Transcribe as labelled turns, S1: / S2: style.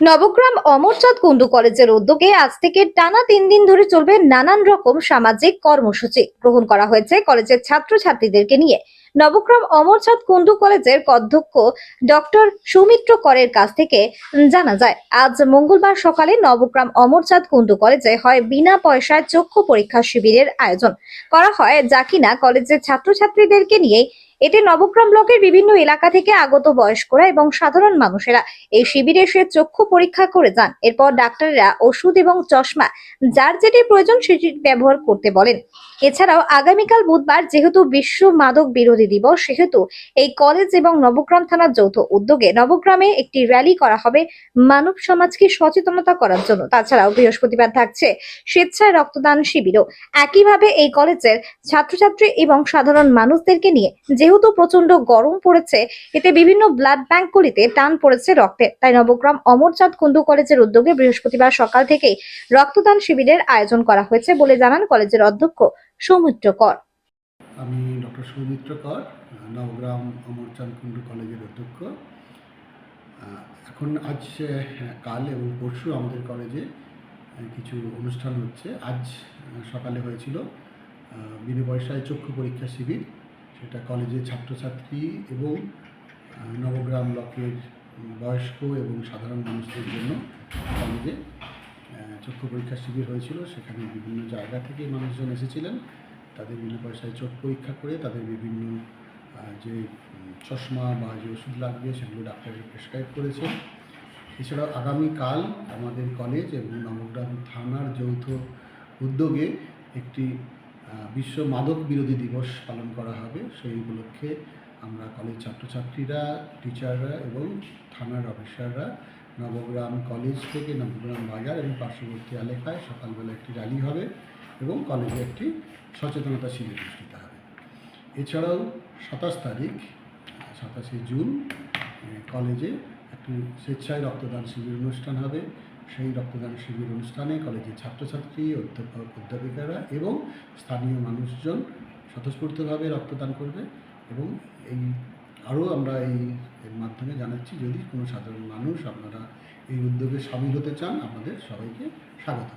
S1: নবগ্রাম অমরচাঁদ কুণ্ডু কলেজের উদ্যোগে আজ থেকে টানা তিন দিন ধরে চলবে নানান রকম সামাজিক কর্মসূচি। গ্রহণ করা হয়েছে কলেজের ছাত্রছাত্রীদেরকে নিয়ে। নবগ্রাম অমরচাঁদ কুণ্ডু কলেজের অধ্যক্ষ ডক্টর সুমিত্র করের কাছ থেকে জানা যায়, আজ মঙ্গলবার সকালে নবগ্রাম অমরচাঁদ কুণ্ডু কলেজে হয় বিনা পয়সায় চক্ষু পরীক্ষা শিবিরের আয়োজন। করা হয় যা কিনা কলেজের ছাত্রছাত্রীদেরকে নিয়ে এতে নবগ্রাম ব্লকের বিভিন্ন এলাকা থেকে আগত বয়স্করা এবং সাধারণ মানুষেরা এই শিবিরে এসে চক্ষু পরীক্ষা করে যান। এরপর ডাক্তাররা ওষুধ এবং চশমা, যার যেটি প্রয়োজন সেটি ব্যবহার করতে বলেন। এছাড়াও আগামীকাল বুধবার যেহেতু বিশ্ব মাদক বিরোধী দিবস, সেহেতু এই কলেজ এবং নবগ্রাম থানার যৌথ উদ্যোগে নবগ্রামে একটি র্যালি করা হবে মানব সমাজকে সচেতনতা করার জন্য। তাছাড়াও বৃহস্পতিবার থাকছে স্বেচ্ছায় রক্তদান শিবিরও। একইভাবে এই কলেজের ছাত্রছাত্রী এবং সাধারণ মানুষদেরকে নিয়ে যেহেতু প্রচণ্ড গরম পড়েছে, এতে বিভিন্ন ব্লাড ব্যাংকগুলিতে টান পড়েছে রক্তের তাই নবগ্রাম অমরচাঁদ কুণ্ডু কলেজের উদ্যোগে বৃহস্পতিবার সকাল থেকেই রক্তদান শিবিরের আয়োজন করা হয়েছে বলে জানান কলেজের অধ্যক্ষ সৌমিত্র কর।
S2: আমি ডক্টর সৌমিত্র কর, নবগ্রাম অমরচাঁদ কুণ্ডু কলেজের অধ্যক্ষ। এখন আজ কাল এবং পরশু আমাদের কলেজে কিছু অনুষ্ঠান হচ্ছে। আজ সকালে হয়েছিল বিনা পয়সায় চক্ষু পরীক্ষা শিবির। সেটা কলেজের ছাত্রছাত্রী এবং নবগ্রাম ব্লকের বয়স্ক এবং সাধারণ মানুষদের জন্য কলেজে চক্ষু পরীক্ষা শিবির হয়েছিল। সেখানে বিভিন্ন জায়গা থেকে মানুষজন এসেছিলেন। তাদের বিনা পয়সায় চোখ পরীক্ষা করে তাদের বিভিন্ন যে চশমা বা যে ওষুধ লাগবে সেগুলো ডাক্তারের প্রেসক্রাইব করেছে। এছাড়াও আগামীকাল আমাদের কলেজ এবং নবগ্রাম থানার যৌথ উদ্যোগে একটি বিশ্ব মাদক বিরোধী দিবস পালন করা হবে। সেই উপলক্ষে আমরা কলেজ ছাত্রছাত্রীরা, টিচাররা এবং থানার অফিসাররা নবগ্রাম কলেজ থেকে নবগ্রাম বাজার এবং পার্শ্ববর্তী এলাকায় সকালবেলা একটি র্যালি হবে এবং কলেজে একটি সচেতনতা শিবির অনুষ্ঠিত হবে। এছাড়াও সাতাশ তারিখ, সাতাশে জুন কলেজে একটি স্বেচ্ছায় রক্তদান শিবির অনুষ্ঠান হবে। সেই রক্তদান শিবির অনুষ্ঠানে কলেজের ছাত্রছাত্রী, অধ্যাপক, অধ্যাপিকারা এবং স্থানীয় মানুষজন স্বতঃস্ফূর্তভাবে রক্তদান করবে এবং এই আরও আমরা এই এর মাধ্যমে জানাচ্ছি, যদি কোনো সাধারণ মানুষ আপনারা এই উদ্যোগে সামিল হতে চান, আমাদের সবাইকে স্বাগত।